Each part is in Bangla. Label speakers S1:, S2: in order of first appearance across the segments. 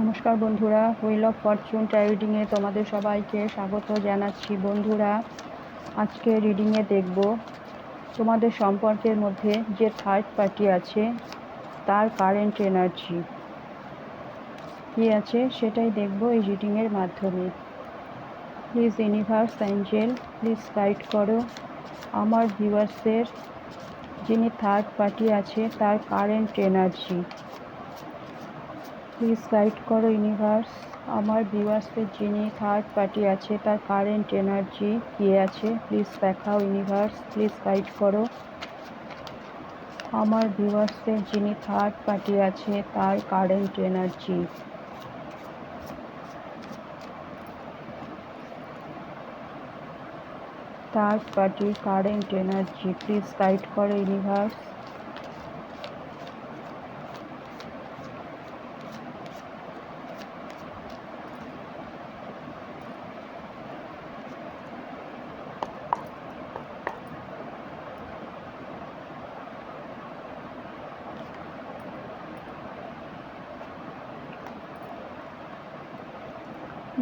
S1: নমস্কার বন্ধুরা হুইল অফ ফরচুন রিডিংয়ে তোমাদের সবাইকে স্বাগত জানাচ্ছি। বন্ধুরা, আজকে রিডিংয়ে দেখব তোমাদের সম্পর্কের মধ্যে যে থার্ড পার্টি আছে, তার কারেন্ট এনার্জি কী আছে, সেটাই দেখব এই রিডিংয়ের মাধ্যমে। Please universe angel please guide করো। আমার ভিউয়ার্সের যিনি থার্ড পার্টি আছে, তার কারেন্ট এনার্জি প্লিজ গাইড করো ইউনিভার্স আমার ভিউয়ার্সের যিনি থার্ড পার্টি আছে, তার কারেন্ট এনার্জি কী আছে? প্লিজ দেখাও ইউনিভার্স প্লিজ গাইড করো। আমার ভিউয়ার্সের যিনি থার্ড পার্টি আছে, তার কারেন্ট এনার্জি থার্ড পার্টির কারেন্ট এনার্জি প্লিজ গাইড করো universe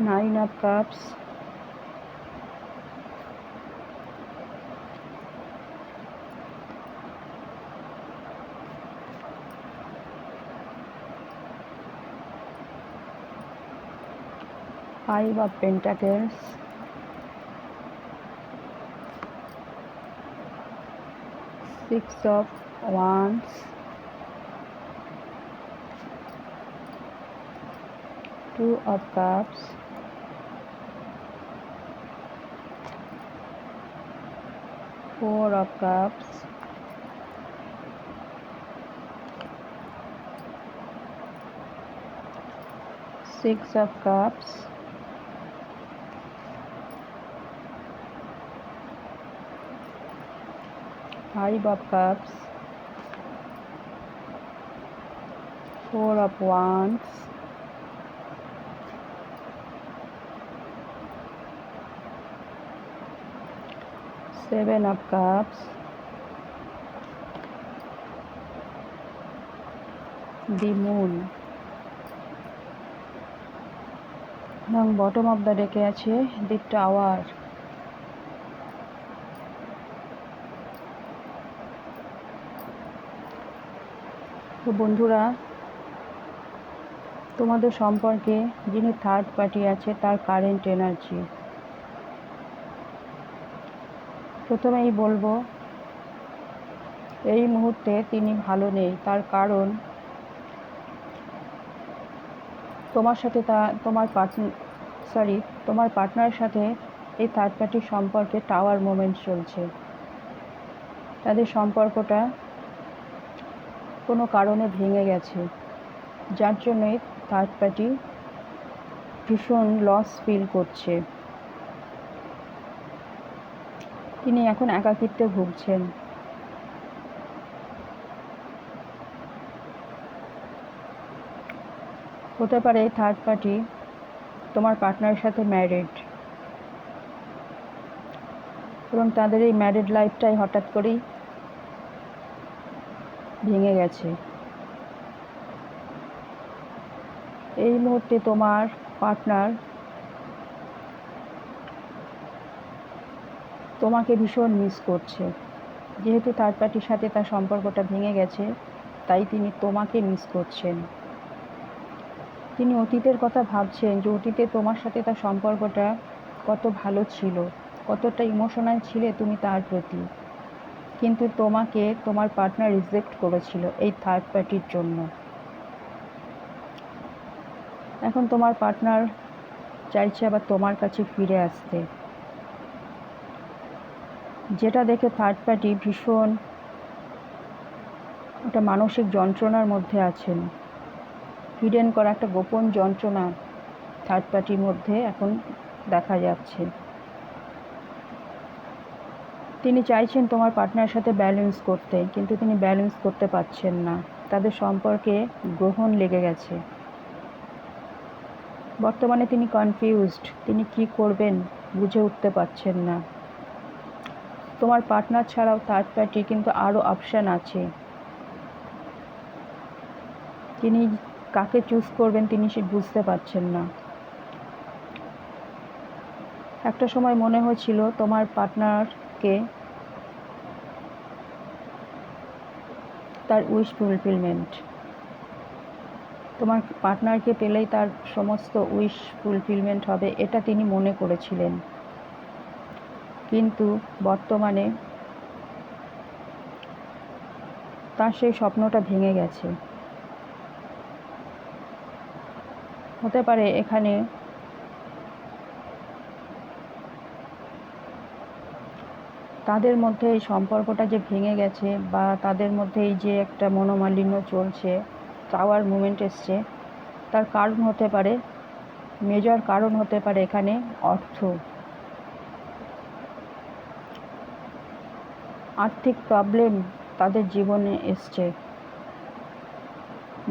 S1: nine of cups. Five of pentacles. Six of wands. Two of cups four of cups. Six of cups. Five of cups. Four of wands seven of cups. The moon. এবং বটম অফ দ্য ডেকে আছে দি টাওয়ার তো বন্ধুরা, তোমাদের সম্পর্কে যিনি থার্ড পার্টি আছে, তার কারেন্ট এনার্জি প্রথমেই বলব, এই মুহূর্তে তিনি ভালো নেই। তার কারণ, তোমার সাথে তা, তোমার পার্টনার সরি তোমার পার্টনারের সাথে এই থার্ড পার্টির সম্পর্কে টাওয়ার মোমেন্ট চলছে। তাদের সম্পর্কটা কোনো কারণে ভেঙে গেছে। যার জন্যই থার্ড পার্টি ভীষণ লস ফিল করছে। তিনি এখন একাকিত্বে ভুগছেন। হতে পারে থার্ড পার্টি তোমার পার্টনারের সাথে ম্যারিড এবং তাদের এই ম্যারিড লাইফটাই হঠাৎ করেই ভেঙে গেছে। এই মুহূর্তে তোমার পার্টনার তোমাকে ভীষণ মিস করছে। যেহেতু থার্ড পার্টির সাথে তার সম্পর্কটা ভেঙে গেছে, তাই তিনি তোমাকে মিস করছেন। তিনি অতীতের কথা ভাবছেন যে অতীতে তোমার সাথে তার সম্পর্কটা কত ভালো ছিল, কতটা ইমোশনাল ছিলে তুমি তার প্রতি। কিন্তু তোমাকে তোমার পার্টনার রিজেক্ট করেছিল এই থার্ড পার্টির জন্য। এখন তোমার পার্টনার চাইছে আবার তোমার কাছে ফিরে আসতে। যেটা দেখে থার্ড পার্টি ভীষণ একটা মানসিক যন্ত্রণার মধ্যে আছেন। হিডেন করা একটা গোপন যন্ত্রণা থার্ড পার্টির মধ্যে এখন দেখা যাচ্ছে। তিনি চাইছেন তোমার পার্টনারের সাথে ব্যালেন্স করতে, কিন্তু তিনি ব্যালেন্স করতে পারছেন না। তাদের সম্পর্কে গ্রহণ লেগে গেছে। বর্তমানে তিনি কনফিউজড তিনি কি করবেন বুঝে উঠতে পারছেন না। তোমার পার্টনার ছাড়াও থার্ড পার্টি কিন্তু আরও অপশান আছে। তিনি কাকে চুজ করবেন তিনি সে বুঝতে পারছেন না। একটা সময় মনে হয়েছিল তোমার পার্টনারকে তার উইশ ফুলফিলমেন্ট তোমার পার্টনারকে পেলেই তার সমস্ত উইশ ফুলফিলমেন্ট হবে, এটা তিনি মনে করেছিলেন। কিন্তু বর্তমানে তার সেই স্বপ্নটা ভেঙে গেছে। হতে পারে এখানে তাদের মধ্যে এই সম্পর্কটা যে ভেঙে গেছে বা তাদের মধ্যে এই যে একটা মনোমালিন্য চলছে টাওয়ার মুভমেন্ট এসছে, তার কারণ হতে পারে মেজর কারণ হতে পারে এখানে অর্থ। আর্থিক প্রবলেম তাদের জীবনে এসছে।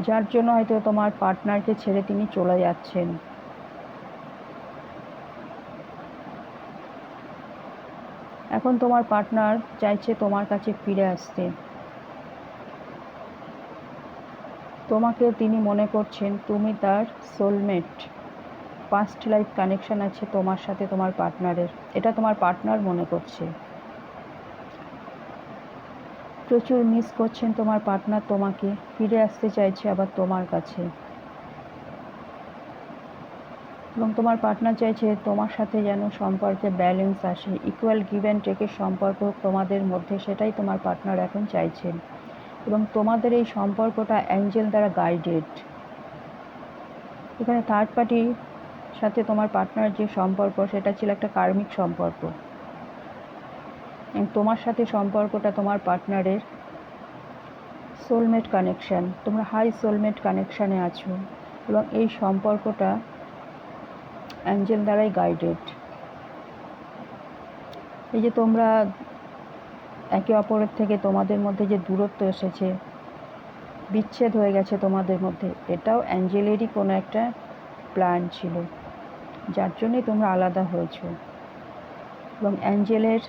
S1: যার জন্য হয়তো তোমার পার্টনারকে ছেড়ে তিনি চলে যাচ্ছেন। এখন তোমার পার্টনার চাইছে তোমার কাছে ফিরে আসতে। তোমাকে তিনি মনে করছেন, তুমি তার সোলমেট পাস্ট লাইফ কানেকশন আছে তোমার সাথে তোমার পার্টনারের এটা তোমার পার্টনার মনে করছে। প্রচুর মিস করছেন তোমার পার্টনার তোমাকে। ফিরে আসতে চাইছে আবার তোমার কাছে। এবং তোমার পার্টনার চাইছে তোমার সাথে যেন সম্পর্কে ব্যালেন্স আসে। ইকুয়াল গিভ অ্যান্ড টেকের সম্পর্ক তোমাদের মধ্যে, সেটাই তোমার পার্টনার এখন চাইছেন। এবং তোমাদের এই সম্পর্কটা অ্যাঞ্জেল দ্বারা গাইডেড এখানে থার্ড পার্টির সাথে তোমার পার্টনার যে সম্পর্ক, সেটা ছিল একটা কার্মিক সম্পর্ক। তোমার সাথে সম্পর্কটা তোমার পার্টনারের সোলমেট কানেকশান তোমরা হাই সোলমেট কানেকশানে আছো এবং এই সম্পর্কটা অ্যাঞ্জেল দ্বারাই গাইডেড এই যে তোমরা একে অপরের থেকে তোমাদের মধ্যে যে দূরত্ব এসেছে, বিচ্ছেদ হয়ে গেছে তোমাদের মধ্যে, এটাও অ্যাঞ্জেলেরই কোনো একটা প্ল্যান ছিল, যার জন্যই তোমরা আলাদা হয়েছো। এবং অ্যাঞ্জেলের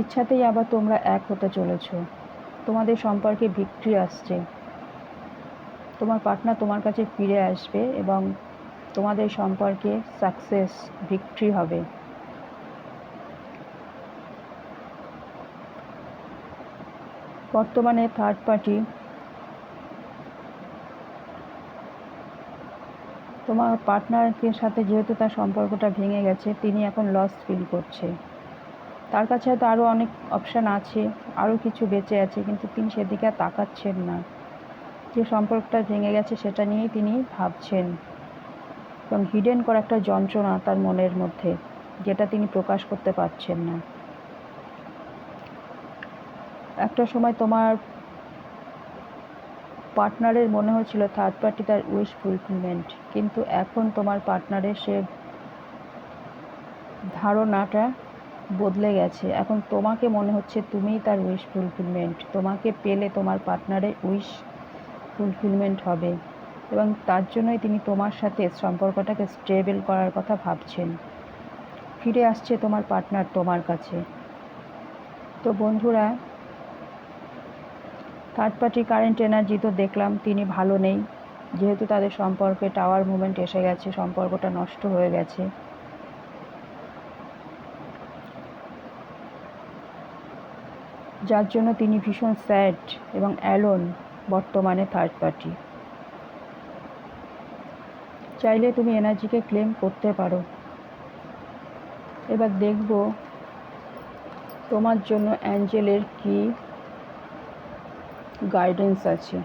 S1: ইচ্ছাতেই আবার তোমরা এক হতে চলেছ। তোমাদের সম্পর্কে ভিক্টরি আসছে। তোমার পার্টনার তোমার কাছে ফিরে আসবে এবং তোমাদের সম্পর্কে সাকসেস ভিক্টরি হবে। বর্তমানে থার্ড পার্টি তোমার পার্টনারের সাথে যেহেতু তার সম্পর্কটা ভেঙে গেছে, তিনি এখন লস ফিল করছে। তার কাছে হয়তো আরও অনেক অপশান আছে আরও কিছু বেঁচে আছে, কিন্তু তিনি সেদিকে আর তাকাচ্ছেন না। যে সম্পর্কটা ভেঙে গেছে সেটা নিয়েই তিনি ভাবছেন। এবং হিডেন করা একটা যন্ত্রণা তার মনের মধ্যে, যেটা তিনি প্রকাশ করতে পারছেন না। একটা সময় তোমার পার্টনারের মনে হচ্ছিল থার্ড পার্টি তার উইশ ফুলফিলমেন্ট কিন্তু এখন তোমার পার্টনারের সে ধারণাটা বদলে গেছে। এখন তোমাকে মনে হচ্ছে তুমিই তার উইশ ফুলফিলমেন্ট তোমাকে পেলে তোমার পার্টনারের উইশ ফুলফিলমেন্ট হবে। এবং তার জন্যই তিনি তোমার সাথে সম্পর্কটাকে স্টেবল করার কথা ভাবছেন। ফিরে আসছে তোমার পার্টনার তোমার কাছে। তো বন্ধুরা থার্ড পার্টি কারেন্ট এনার্জি তো দেখলাম তিনি ভালো নেই। যেহেতু তাদের সম্পর্কে টাওয়ার মুভমেন্ট এসে গেছে, সম্পর্কটা নষ্ট হয়ে গেছে। যার জন্য তিনি ভীষণ স্যাড এবং অ্যালোন বর্তমানে থার্ড পার্টি চাইলে তুমি এনার্জিকে ক্লেম করতে পারো। এবার দেখব তোমার জন্য অ্যাঞ্জেলের কি গাইডেন্স আছে।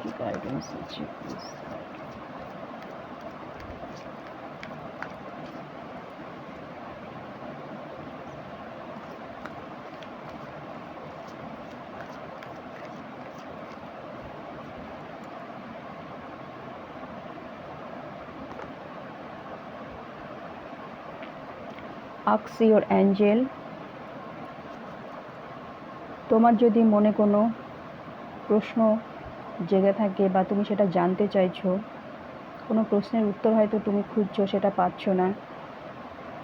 S1: কি গাইডেন্স আছে প্লিজ আক্স ইয়োর অ্যাঞ্জেল তোমার যদি মনে কোনো প্রশ্ন জেগে থাকে বা তুমি সেটা জানতে চাইছো, কোনো প্রশ্নের উত্তর হয়তো তুমি খুঁজছো, সেটা পাচ্ছ না।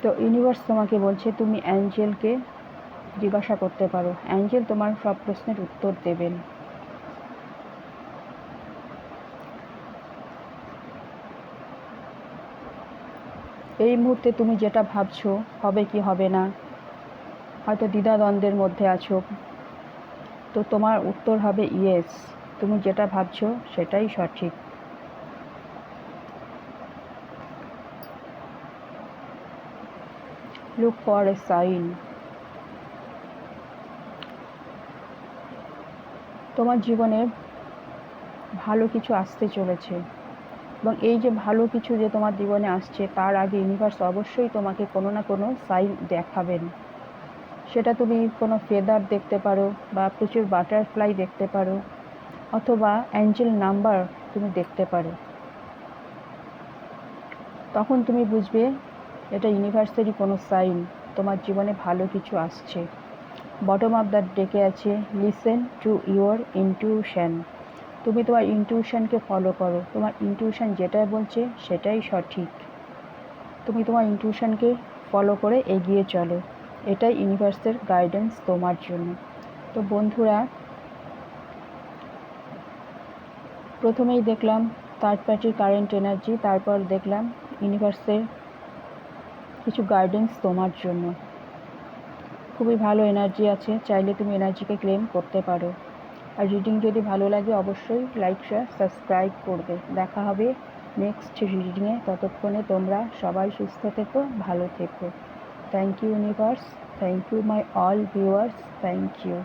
S1: তো ইউনিভার্স তোমাকে বলছে, তুমি অ্যাঞ্জেলকে জিজ্ঞাসা করতে পারো। অ্যাঞ্জেল তোমার সব প্রশ্নের উত্তর দেবেন এই মুহূর্তে তুমি যেটা ভাবছ, হবে কি হবে না? হয়তো দ্বিধাদ্বন্দ্বের মধ্যে আছো। তো তোমার উত্তর হবে ইয়েস তুমি যেটা ভাবছ সেটাই সঠিক। লুক ফর এ সাইন তোমার জীবনে ভালো কিছু আসতে চলেছে এবং এই যে ভালো কিছু যে তোমার জীবনে আসছে তার আগে ইউনিভার্স অবশ্যই তোমাকে কোনো না কোনো সাইন দেখাবেন। সেটা তুমি কোনো ফেদার দেখতে পারো বা প্রচুর বাটারফ্লাই দেখতে পারো। অথবা অ্যাঞ্জেল নাম্বার তুমি দেখতে পারো। তখন তুমি বুঝবে এটা ইউনিভার্সেরই কোনো সাইন, তোমার জীবনে ভালো কিছু আসছে। বটম অফ দ্য ডেকে আছে লিসেন টু ইউর ইনটিউশন তুমি তোমার ইনটিউশনকে ফলো করো, তোমার ইনটিউশন যেটা বলছে সেটাই সঠিক। তুমি তোমার ইনটিউশনকে ফলো করে এগিয়ে চলো, এটাই ইউনিভার্সের গাইডেন্স তোমার জন্য। তো বন্ধুরা প্রথমেই দেখলাম থার্ড পার্টির কারেন্ট এনার্জি তারপর দেখলাম ইউনিভার্সের কিছু গাইডেন্স তোমার জন্য। খুবই ভালো এনার্জি আছে, চাইলে তুমি এনার্জিকে ক্লেম করতে পারো। আর রিডিং যদি ভালো লাগে অবশ্যই লাইক শেয়ার সাবস্ক্রাইব করবে। দেখা হবে নেক্সট রিডিংয়ে ততক্ষণে তোমরা সবাই সুস্থ থেকো, ভালো থেকো। Thank you universe thank you my all viewers thank you